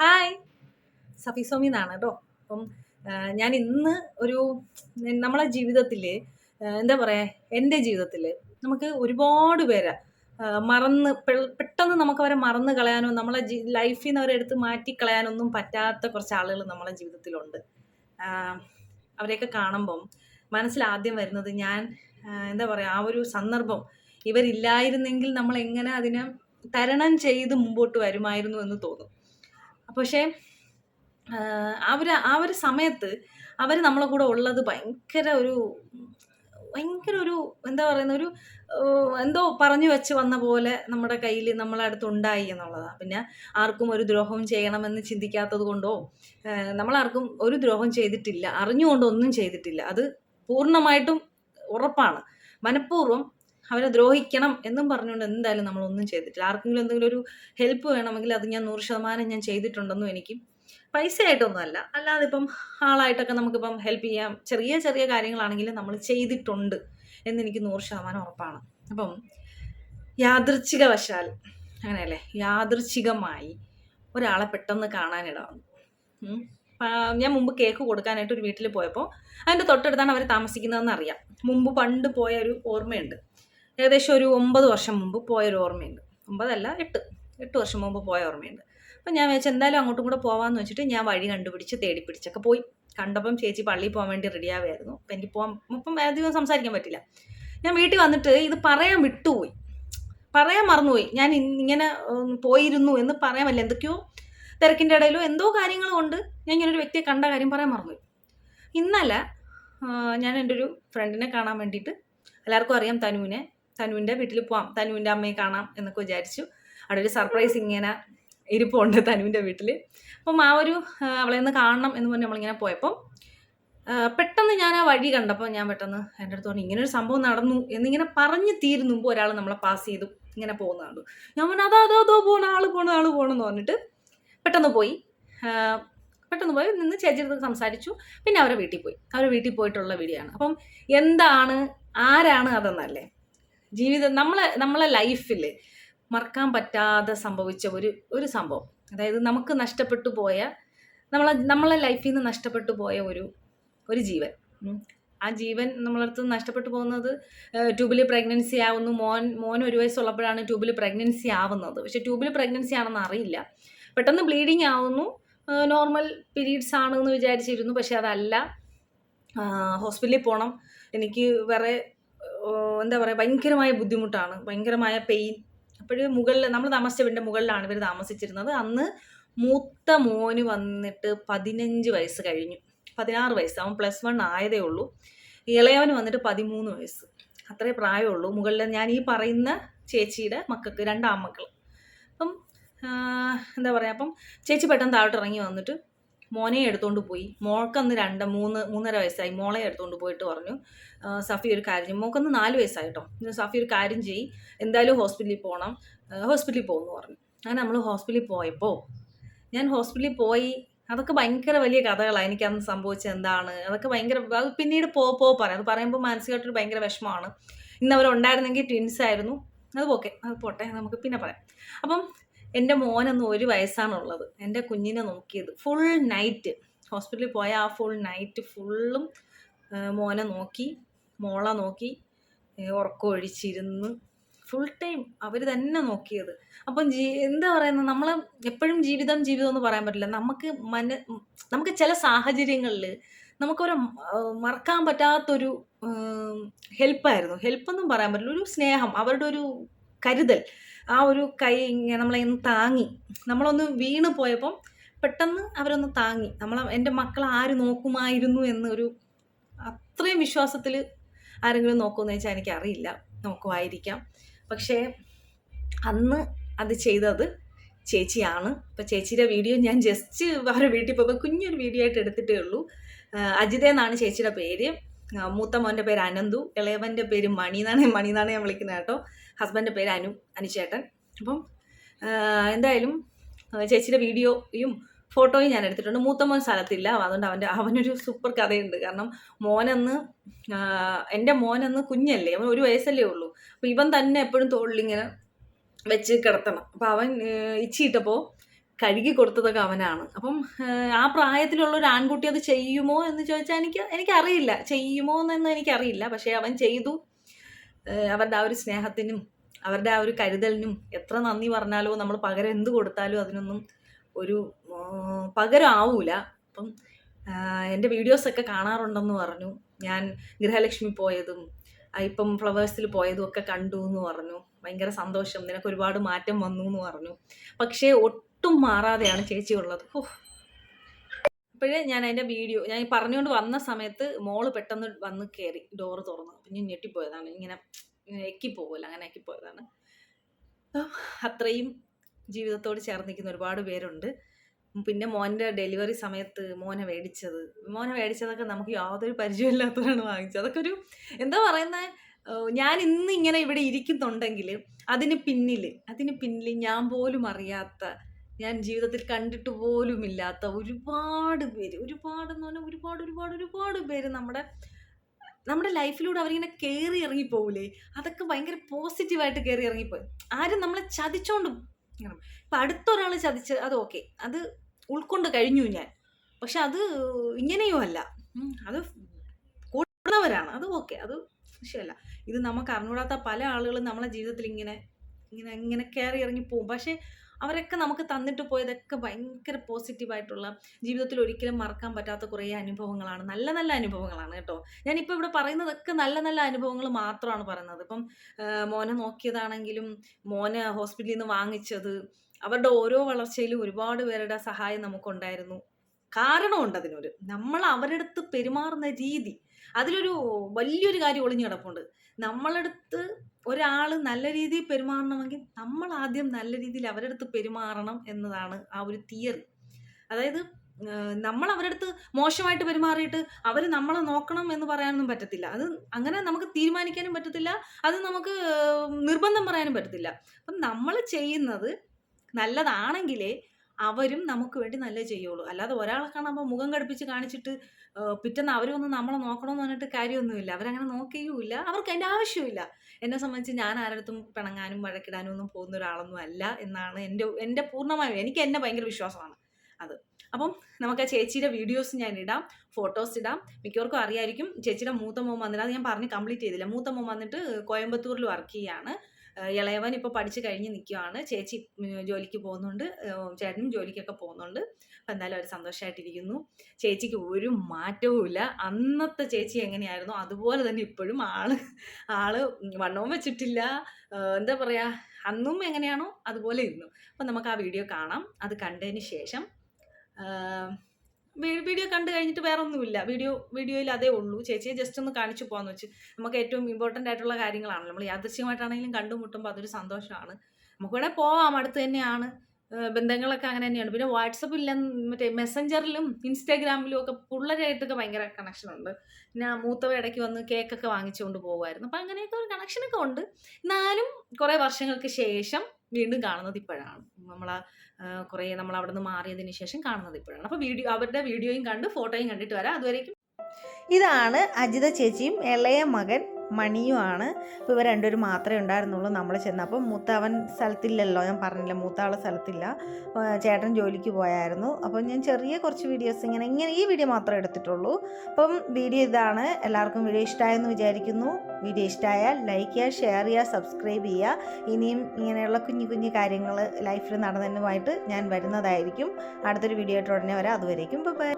Hi സഫി എന്നാണ് കേട്ടോ. അപ്പം ഞാൻ ഇന്ന് ഒരു നമ്മളെ ജീവിതത്തിൽ എന്താ പറയുക എന്റെ ജീവിതത്തിൽ നമുക്ക് ഒരുപാട് പേരെ മറന്ന് പെട്ടെന്ന് നമുക്ക് അവരെ മറന്ന് കളയാനോ നമ്മളെ ലൈഫിൽ നിന്ന് അവരെ എടുത്ത് മാറ്റി കളയാനൊന്നും പറ്റാത്ത കുറച്ച് ആളുകൾ നമ്മളെ ജീവിതത്തിലുണ്ട്. അവരെയൊക്കെ കാണുമ്പം മനസ്സിൽ ആദ്യം വരുന്നത് ഞാൻ എന്താ പറയുക ആ ഒരു സന്ദർഭം. ഇവരില്ലായിരുന്നെങ്കിൽ നമ്മൾ എങ്ങനെ അതിനെ തരണം ചെയ്ത് മുമ്പോട്ട് വരുമായിരുന്നു എന്ന് തോന്നും. പക്ഷേ ഒരു ആ ഒരു സമയത്ത് അവർ നമ്മളെ കൂടെ ഉള്ളത് ഭയങ്കര ഒരു ഭയങ്കര ഒരു എന്താ പറയുന്ന ഒരു എന്തോ പറഞ്ഞു വെച്ച് വന്ന പോലെ നമ്മുടെ കയ്യിൽ നമ്മളെ അടുത്ത് ഉണ്ടായി എന്നുള്ളതാണ് പിന്നെ ആർക്കും ഒരു ദ്രോഹവും ചെയ്യണമെന്ന് ചിന്തിക്കാത്തത് കൊണ്ടോ നമ്മളാർക്കും ഒരു ദ്രോഹം ചെയ്തിട്ടില്ല അറിഞ്ഞുകൊണ്ടോ ഒന്നും ചെയ്തിട്ടില്ല. അത് പൂർണമായിട്ടും ഉറപ്പാണ്. മനഃപൂർവം അവരെ ദ്രോഹിക്കണം എന്നും പറഞ്ഞുകൊണ്ട് എന്തായാലും നമ്മളൊന്നും ചെയ്തിട്ടില്ല. ആർക്കെങ്കിലും എന്തെങ്കിലും ഒരു ഹെൽപ്പ് വേണമെങ്കിൽ അത് ഞാൻ നൂറ് ശതമാനം ഞാൻ ചെയ്തിട്ടുണ്ടെന്നും എനിക്ക് പൈസ ആയിട്ടൊന്നും അല്ല അല്ലാതെ ഇപ്പം ആളായിട്ടൊക്കെ നമുക്കിപ്പം ഹെൽപ്പ് ചെയ്യാം. ചെറിയ ചെറിയ കാര്യങ്ങളാണെങ്കിലും നമ്മൾ ചെയ്തിട്ടുണ്ട് എന്നെനിക്ക് നൂറ് ശതമാനം ഉറപ്പാണ്. അപ്പം യാദൃച്ഛികവശാൽ അങ്ങനെയല്ലേ? യാദൃച്ഛികമായി ഒരാളെ പെട്ടെന്ന് കാണാനിട വന്നു ഞാൻ മുമ്പ് കേക്ക് കൊടുക്കാനായിട്ട് ഒരു വീട്ടിൽ പോയപ്പോൾ അതിന്റെ തൊട്ടടുത്താണ് അവർ താമസിക്കുന്നതെന്ന് അറിയാം മുമ്പ് പണ്ട് പോയ ഒരു ഓർമ്മയുണ്ട്. ഏകദേശം ഒരു ഒമ്പത് വർഷം മുമ്പ് പോയൊരു ഓർമ്മയുണ്ട്. ഒമ്പതല്ല എട്ട്. എട്ട് വർഷം മുമ്പ് പോയ ഓർമ്മയുണ്ട്. അപ്പം ഞാൻ വെച്ചാൽ എന്തായാലും അങ്ങോട്ടും കൂടെ പോകാമെന്ന് വെച്ചിട്ട് ഞാൻ വഴി കണ്ടുപിടിച്ച് തേടി പിടിച്ചൊക്കെ പോയി. കണ്ടപ്പം ചേച്ചി പള്ളിയിൽ പോകാൻ വേണ്ടി റെഡിയാവുമായിരുന്നു അപ്പം എനിക്ക് പോകാൻ ഇപ്പം അധികം സംസാരിക്കാൻ പറ്റില്ല. ഞാൻ വീട്ടിൽ വന്നിട്ട് ഇത് പറയാൻ വിട്ടുപോയി. പറയാൻ മറന്നുപോയി. ഞാൻ ഇങ്ങനെ പോയിരുന്നു എന്ന് പറയാൻ പറ്റില്ല. എന്തൊക്കെയോ തിരക്കിന്റെ ഇടയിലോ എന്തോ കാര്യങ്ങൾ കൊണ്ട് ഞാൻ ഒരു വ്യക്തിയെ കണ്ട കാര്യം പറയാൻ മറന്നുപോയി. ഇന്നലെ ഞാൻ എന്റെ ഒരു ഫ്രണ്ടിനെ കാണാൻ വേണ്ടിയിട്ട് എല്ലാവർക്കും അറിയാം തനുവിനെ. തനുവിന്റെ വീട്ടിൽ പോവാം തനുവിന്റെ അമ്മയെ കാണാം എന്നൊക്കെ വിചാരിച്ചു. അവിടെ ഒരു സർപ്രൈസ് ഇങ്ങനെ ഇരിപ്പുണ്ട് തനുവിന്റെ വീട്ടിൽ അപ്പം ആ ഒരു അവളെ ഒന്ന് കാണണം എന്ന് പറഞ്ഞ് നമ്മളിങ്ങനെ പോയപ്പം പെട്ടെന്ന് ഞാൻ ആ വഴി കണ്ടപ്പോൾ ഞാൻ പെട്ടെന്ന് എന്റെ അടുത്ത് പറഞ്ഞു ഇങ്ങനെ ഒരു സംഭവം നടന്നു എന്നിങ്ങനെ പറഞ്ഞു തീരുന്നു മുമ്പ് ഒരാൾ നമ്മളെ പാസ് ചെയ്തു ഇങ്ങനെ പോകുന്ന കണ്ടു. ഞാൻ പറഞ്ഞു അതോ അതോ അതോ പോണ ആൾ പോണ ആൾ പോകണമെന്ന് പറഞ്ഞിട്ട് പെട്ടെന്ന് പോയി. പെട്ടെന്ന് പോയി നിന്ന് ചേച്ചിയുടെ സംസാരിച്ചു. പിന്നെ അവരെ വീട്ടിൽ പോയി. അവരെ വീട്ടിൽ പോയിട്ടുള്ള വീഡിയോ ആണ്. അപ്പം എന്താണ് ആരാണ് അതെന്നല്ലേ? ജീവിതം നമ്മളെ നമ്മളെ ലൈഫിൽ മറക്കാൻ പറ്റാതെ സംഭവിച്ച ഒരു ഒരു സംഭവം. അതായത് നമുക്ക് നഷ്ടപ്പെട്ടു പോയ നമ്മളെ നമ്മളെ ലൈഫിൽ നിന്ന് നഷ്ടപ്പെട്ടു പോയ ഒരു ഒരു ജീവൻ. ആ ജീവൻ നമ്മളടുത്ത് നഷ്ടപ്പെട്ടു പോകുന്നത് ട്യൂബിൽ പ്രഗ്നൻസി ആവുന്നു. മോൻ മോൻ ഒരു വയസ്സുള്ളപ്പോഴാണ് ട്യൂബിൽ പ്രഗ്നൻസി ആവുന്നത്. പക്ഷെ ട്യൂബിൽ പ്രഗ്നൻസി ആണെന്ന് അറിയില്ല. പെട്ടെന്ന് ബ്ലീഡിങ് ആവുന്നു. നോർമൽ പീരീഡ്സ് ആണെന്ന് വിചാരിച്ചിരുന്നു. പക്ഷെ അതല്ല. ഹോസ്പിറ്റലിൽ പോകണം എനിക്ക് വേറെ എന്താ പറയുക ഭയങ്കരമായ ബുദ്ധിമുട്ടാണ്. ഭയങ്കരമായ പെയിൻ അപ്പോഴും മുകളിൽ നമ്മൾ താമസിച്ച വീടിന്റെ മുകളിലാണ് ഇവർ താമസിച്ചിരുന്നത്. അന്ന് മൂത്ത മോന് വന്നിട്ട് പതിനഞ്ച് വയസ്സ് കഴിഞ്ഞു. പതിനാറ് വയസ്സ്. അവൻ പ്ലസ് വൺ ആയതേ ഉള്ളൂ. ഇളയവന് വന്നിട്ട് പതിമൂന്ന് വയസ്സ്. അത്രേ പ്രായമുള്ളൂ. മുകളിൽ ഞാൻ ഈ പറയുന്ന ചേച്ചിയുടെ മക്കൾക്ക് രണ്ടാമക്കൾ അപ്പം എന്താ പറയുക അപ്പം ചേച്ചി പെട്ടെന്ന് താഴോട്ട് ഇറങ്ങി വന്നിട്ട് മോനെ എടുത്തുകൊണ്ട് പോയി. മോൾക്കന്ന് രണ്ട് മൂന്ന് മൂന്നര വയസ്സായി. മോളെ എടുത്തുകൊണ്ട് പോയിട്ട് പറഞ്ഞു. സഫി ഒരു കാര്യം ചെയ്യും. മോൾക്കന്ന് നാല് വയസ്സായി കേട്ടോ ഇന്ന് സഫി ഒരു കാര്യം ചെയ്യും. എന്തായാലും ഹോസ്പിറ്റലിൽ പോകണം ഹോസ്പിറ്റലിൽ പോകുമെന്ന് പറഞ്ഞു. അങ്ങനെ നമ്മൾ ഹോസ്പിറ്റലിൽ പോയപ്പോൾ ഞാൻ ഹോസ്പിറ്റലിൽ പോയി. അതൊക്കെ ഭയങ്കര വലിയ കഥകളാണ് എനിക്ക് അന്ന് സംഭവിച്ചത് എന്താണ്? അതൊക്കെ ഭയങ്കര അത് പിന്നീട് പോ പോ പറയാം. അത് പറയുമ്പോൾ മാനസികമായിട്ടൊരു ഭയങ്കര വിഷമമാണ്. ഇന്ന് അവരുണ്ടായിരുന്നെങ്കിൽ ട്വിൻസ് ആയിരുന്നു. അത് ഓക്കെ അത് പോട്ടെ. നമുക്ക് പിന്നെ പറയാം. അപ്പം എന്റെ മോനൊന്ന് ഒരു വയസ്സാണുള്ളത്. എന്റെ കുഞ്ഞിനെ നോക്കിയത്. ഫുൾ നൈറ്റ് ഹോസ്പിറ്റലിൽ പോയ ആ ഫുൾ നൈറ്റ് ഫുള്ളും മോനെ നോക്കി മോളെ നോക്കി ഏ, ഉറക്കം ഒഴിച്ചിരുന്ന് ഫുൾ ടൈം അവർ തന്നെ നോക്കിയത്. അപ്പം ജീ എന്താ പറയുന്നത്? നമ്മൾ എപ്പോഴും ജീവിതം ജീവിതം എന്ന് പറയാൻ പറ്റില്ല. നമുക്ക് മന നമുക്ക് ചില സാഹചര്യങ്ങളിൽ നമുക്കൊരു മറക്കാൻ പറ്റാത്തൊരു ഹെൽപ്പായിരുന്നു. ഹെൽപ്പൊന്നും പറയാൻ പറ്റില്ല. ഒരു സ്നേഹം അവരുടെ ഒരു കരുതൽ. ആ ഒരു കൈ ഇങ്ങനെ നമ്മളെ ഒന്ന് താങ്ങി. നമ്മളൊന്ന് വീണ് പോയപ്പം പെട്ടെന്ന് അവരൊന്ന് താങ്ങി. നമ്മൾ എന്റെ മക്കൾ ആര് നോക്കുമായിരുന്നു എന്നൊരു അത്രയും വിശ്വാസത്തിൽ ആരെങ്കിലും നോക്കുമെന്ന് വെച്ചാൽ എനിക്കറിയില്ല. നോക്കുമായിരിക്കാം. പക്ഷേ അന്ന് അത് ചെയ്തത് ചേച്ചിയാണ്. അപ്പോൾ ചേച്ചിയുടെ വീഡിയോ ഞാൻ ജസ്റ്റ് അവരുടെ വീട്ടിൽ പോയപ്പോൾ കുഞ്ഞൊരു വീഡിയോ ആയിട്ട് എടുത്തിട്ടേ ഉള്ളൂ. അജിത എന്നാണ് ചേച്ചിയുടെ പേര്. മൂത്ത മോന്റെ പേര് അനന്തു. ഇളയവന്റെ പേര് മണി എന്നാണ് മണി എന്നാണ് ഞാൻ വിളിക്കുന്നത് കേട്ടോ. ഹസ്ബൻഡിന്റെ പേര് അനു അനുചേട്ടൻ അപ്പം എന്തായാലും ചേച്ചിയുടെ വീഡിയോയും ഫോട്ടോയും ഞാൻ എടുത്തിട്ടുണ്ട്. മൂത്ത മോൻ സ്ഥലത്തില്ല. അതുകൊണ്ട് അവന്റെ അവനൊരു സൂപ്പർ കഥയുണ്ട്. കാരണം മോനെന്ന് എന്റെ മോനെന്ന് കുഞ്ഞല്ലേ. അവൻ ഒരു വയസ്സല്ലേ ഉള്ളൂ. അപ്പോൾ ഇവൻ തന്നെ എപ്പോഴും തോളിലിങ്ങനെ വെച്ച് കിടത്തണം. അപ്പോൾ അവൻ ഇച്ചിട്ടപ്പോൾ കഴുകി കൊടുത്തതൊക്കെ അവനാണ്. അപ്പം ആ പ്രായത്തിലുള്ള ഒരു ആൺകുട്ടി അത് ചെയ്യുമോ എന്ന് ചോദിച്ചാൽ എനിക്ക് എനിക്കറിയില്ല. ചെയ്യുമോ എന്നൊന്നും എനിക്കറിയില്ല. പക്ഷേ അവൻ ചെയ്തു. അവരുടെ ആ ഒരു സ്നേഹത്തിനും അവരുടെ ആ ഒരു കരുതലിനും എത്ര നന്ദി പറഞ്ഞാലോ നമ്മൾ പകരം എന്ത് കൊടുത്താലും അതിനൊന്നും ഒരു പകരം ആവൂല അപ്പം എന്റെ വീഡിയോസൊക്കെ കാണാറുണ്ടെന്ന് പറഞ്ഞു. ഞാൻ ഗൃഹലക്ഷ്മി പോയതും ഇപ്പം ഫ്ലവേഴ്സിൽ പോയതും ഒക്കെ കണ്ടു എന്ന് പറഞ്ഞു. ഭയങ്കര സന്തോഷം. നിനക്ക് ഒരുപാട് മാറ്റം വന്നു എന്ന് പറഞ്ഞു. പക്ഷേ ഒട്ടും മാറാതെയാണ് ചേച്ചി ഉള്ളത് ഓ അപ്പോഴേ ഞാൻ അതിന്റെ വീഡിയോ ഞാൻ പറഞ്ഞുകൊണ്ട് വന്ന സമയത്ത് മോൾ പെട്ടെന്ന് വന്ന് കയറി ഡോർ തുറന്നു. പിന്നെ ഞെട്ടിപ്പോയതാണ്. ഇങ്ങനെ എക്കിപ്പോകില്ല അങ്ങനെ എക്കിപ്പോയതാണ് അത്രയും ജീവിതത്തോട് ചേർന്നിരിക്കുന്ന ഒരുപാട് പേരുണ്ട്. പിന്നെ മോന്റെ ഡെലിവറി സമയത്ത് മോനെ മേടിച്ചത്. മോനെ മേടിച്ചതൊക്കെ നമുക്ക് യാതൊരു പരിചയമില്ലാത്തവരാണ് വാങ്ങിച്ചത്. അതൊക്കെ ഒരു എന്താ പറയുന്നത് ഞാൻ ഇന്ന് ഇങ്ങനെ ഇവിടെ ഇരിക്കുന്നുണ്ടെങ്കിൽ അതിന് പിന്നിൽ അതിന് പിന്നിൽ ഞാൻ പോലും അറിയാത്ത ഞാൻ ജീവിതത്തിൽ കണ്ടിട്ട് പോലുമില്ലാത്ത ഒരുപാട് പേര്. ഒരുപാട് എന്ന് പറഞ്ഞാൽ ഒരുപാട് ഒരുപാട് ഒരുപാട് പേര് നമ്മുടെ നമ്മുടെ ലൈഫിലൂടെ അവരിങ്ങനെ കയറി ഇറങ്ങിപ്പോവില്ലേ അതൊക്കെ ഭയങ്കര പോസിറ്റീവായിട്ട് കയറി ഇറങ്ങിപ്പോയി. ആരും നമ്മളെ ചതിച്ചോണ്ട് ഇപ്പൊ അടുത്തൊരാൾ ചതിച്ച് അത് ഓക്കെ. അത് ഉൾക്കൊണ്ട് കഴിഞ്ഞു ഞാൻ. പക്ഷെ അത് ഇങ്ങനെയും അല്ല. അത് കൂടുന്നവരാണ് അത് ഓക്കെ. അത് വിഷയമല്ല. ഇത് നമുക്ക് അറിഞ്ഞൂടാത്ത പല ആളുകളും നമ്മളെ ജീവിതത്തിൽ ഇങ്ങനെ ഇങ്ങനെ ഇങ്ങനെ കയറി ഇറങ്ങി പോകും പക്ഷേ അവരൊക്കെ നമുക്ക് തന്നിട്ട് പോയതൊക്കെ ഭയങ്കര പോസിറ്റീവായിട്ടുള്ള ജീവിതത്തിൽ ഒരിക്കലും മറക്കാൻ പറ്റാത്ത കുറേ അനുഭവങ്ങളാണ്. നല്ല നല്ല അനുഭവങ്ങളാണ് കേട്ടോ. ഞാനിപ്പോൾ ഇവിടെ പറയുന്നതൊക്കെ നല്ല നല്ല അനുഭവങ്ങൾ മാത്രമാണ് പറയുന്നത്. ഇപ്പം മോനെ നോക്കിയതാണെങ്കിലും മോനെ ഹോസ്പിറ്റലിൽ നിന്ന് വാങ്ങിച്ചത് അവരുടെ ഓരോ വളർച്ചയിലും ഒരുപാട് പേരുടെ സഹായം നമുക്കുണ്ടായിരുന്നു. കാരണമുണ്ട് അതിനൊരു. നമ്മൾ അവരെടുത്ത് പെരുമാറുന്ന രീതി. അതിലൊരു വലിയൊരു കാര്യം ഒളിഞ്ഞു കിടപ്പുണ്ട്. നമ്മളടുത്ത് ഒരാൾ നല്ല രീതിയിൽ പെരുമാറണമെങ്കിൽ നമ്മൾ ആദ്യം നല്ല രീതിയിൽ അവരെടുത്ത് പെരുമാറണം എന്നതാണ് ആ ഒരു തിയറി. അതായത് നമ്മൾ അവരെടുത്ത് മോശമായിട്ട് പെരുമാറിയിട്ട് അവർ നമ്മളെ നോക്കണം എന്ന് പറയാനൊന്നും പറ്റത്തില്ല. അത് അങ്ങനെ നമുക്ക് തീരുമാനിക്കാനും പറ്റത്തില്ല. അത് നമുക്ക് നിർബന്ധം പറയാനും പറ്റത്തില്ല. അപ്പം നമ്മൾ ചെയ്യുന്നത് നല്ലതാണെങ്കിലേ അവരും നമുക്ക് വേണ്ടി നല്ലത് ചെയ്യുള്ളൂ. അല്ലാതെ ഒരാളെ കാണുമ്പോൾ മുഖം കടുപ്പിച്ച് കാണിച്ചിട്ട് പിറ്റേന്ന് അവരൊന്ന് നമ്മളെ നോക്കണമെന്ന് പറഞ്ഞിട്ട് കാര്യമൊന്നുമില്ല. അവരങ്ങനെ നോക്കുകയുമില്ല. അവർക്ക് അതിന്റെ ആവശ്യമില്ല എന്നെ സംബന്ധിച്ച് ഞാൻ ആരടുത്തും പിണങ്ങാനും വഴക്കിടാനും ഒന്നും പോകുന്ന ഒരാളൊന്നും അല്ല എന്നാണ് എന്റെ എന്റെ പൂർണമായും എനിക്ക് എന്നെ ഭയങ്കര വിശ്വാസമാണ് അത്. അപ്പം നമുക്ക് ആ ചേച്ചിയുടെ വീഡിയോസ് ഞാൻ ഇടാം ഫോട്ടോസ് ഇടാം. മിക്കവർക്കും അറിയായിരിക്കും ചേച്ചിയുടെ മൂത്ത മോൻ വന്നിട്ട് അത് ഞാൻ പറഞ്ഞ് കംപ്ലീറ്റ് ചെയ്തില്ല. മൂത്ത മോൻ വന്നിട്ട് കോയമ്പത്തൂരിൽ വർക്ക് ചെയ്യാണ്. ഇളയവൻ ഇപ്പോൾ പഠിച്ച് കഴിഞ്ഞ് നിൽക്കുവാണ് ചേച്ചി ജോലിക്ക് പോകുന്നുണ്ട്. ചേട്ടനും ജോലിക്കൊക്കെ പോകുന്നുണ്ട്. അപ്പം എന്തായാലും അവർ സന്തോഷമായിട്ടിരിക്കുന്നു ചേച്ചിക്ക് ഒരു മാറ്റവും ഇല്ല അന്നത്തെ ചേച്ചി എങ്ങനെയായിരുന്നു അതുപോലെ തന്നെ ഇപ്പോഴും ആൾ ആൾ വണ്ണവും വെച്ചിട്ടില്ല. എന്താ പറയാ അന്നും എങ്ങനെയാണോ അതുപോലെ ഇരുന്നു അപ്പം നമുക്ക് ആ വീഡിയോ കാണാം. അത് കണ്ടതിന് ശേഷം വീഡിയോ കണ്ടു കഴിഞ്ഞിട്ട് വേറെ ഒന്നുമില്ല വീഡിയോ വീഡിയോയിൽ അതേ ഉള്ളൂ. ചേച്ചിയെ ജസ്റ്റ് ഒന്ന് കാണിച്ചു പോകാന്ന് വെച്ച് നമുക്ക് ഏറ്റവും ഇമ്പോർട്ടന്റ് ആയിട്ടുള്ള കാര്യങ്ങളാണ് നമ്മൾ യാദൃശ്യമായിട്ടാണെങ്കിലും കണ്ടുമുട്ടുമ്പോൾ അതൊരു സന്തോഷമാണ്. നമുക്ക് വേണേൽ പോവാം. അടുത്ത് തന്നെയാണ്. ബന്ധങ്ങളൊക്കെ അങ്ങനെ തന്നെയാണ്. പിന്നെ വാട്സപ്പില്ല മറ്റേ മെസ്സഞ്ചറിലും ഇൻസ്റ്റാഗ്രാമിലും ഒക്കെ പിള്ളേരായിട്ടൊക്കെ ഭയങ്കര പിന്നെ ആ മൂത്തവ ഇടയ്ക്ക് വന്ന് കേക്കൊക്കെ വാങ്ങിച്ചുകൊണ്ട് പോകുമായിരുന്നു. അപ്പം അങ്ങനെയൊക്കെ ഒരു കണക്ഷനൊക്കെ ഉണ്ട്. എന്നാലും കുറേ വർഷങ്ങൾക്ക് ശേഷം വീണ്ടും കാണുന്നത് ഇപ്പോഴാണ്. നമ്മൾ കുറേ നമ്മൾ അവിടെ നിന്ന് മാറിയതിന് ശേഷം കാണുന്നത് ഇപ്പോഴാണ്. അപ്പോൾ വീഡിയോ അവരുടെ വീഡിയോയും കണ്ട് ഫോട്ടോയും കണ്ടിട്ട് വരാം. അതുവരേക്കും. ഇതാണ് അജിത ചേച്ചിയും ഇളയ മകൻ മണിയുമാണ്. അപ്പോൾ ഇവർ രണ്ടുപേരും മാത്രമേ ഉണ്ടായിരുന്നുള്ളൂ നമ്മൾ ചെന്നപ്പോൾ മൂത്തവൻ സ്ഥലത്തില്ലല്ലോ. ഞാൻ പറഞ്ഞില്ല മൂത്ത ആൾ സ്ഥലത്തില്ല ചേട്ടൻ ജോലിക്ക് പോയായിരുന്നു. അപ്പോൾ ഞാൻ ചെറിയ കുറച്ച് വീഡിയോസ് ഇങ്ങനെ ഇങ്ങനെ ഈ വീഡിയോ മാത്രമേ എടുത്തിട്ടുള്ളൂ. അപ്പം വീഡിയോ ഇതാണ്. എല്ലാവർക്കും വീഡിയോ ഇഷ്ടമായെന്ന് വിചാരിക്കുന്നു. വീഡിയോ ഇഷ്ടമായാൽ ലൈക്ക് ചെയ്യുക ഷെയർ ചെയ്യുക സബ്സ്ക്രൈബ് ചെയ്യുക. ഇനിയും ഇങ്ങനെയുള്ള കുഞ്ഞു കുഞ്ഞു കാര്യങ്ങൾ ലൈഫിൽ നടന്നതിനുമായിട്ട് ഞാൻ വരുന്നതായിരിക്കും. അടുത്തൊരു വീഡിയോ ആയിട്ട് ഉടനെ വരാം. അതുവരേക്കും ബൈ.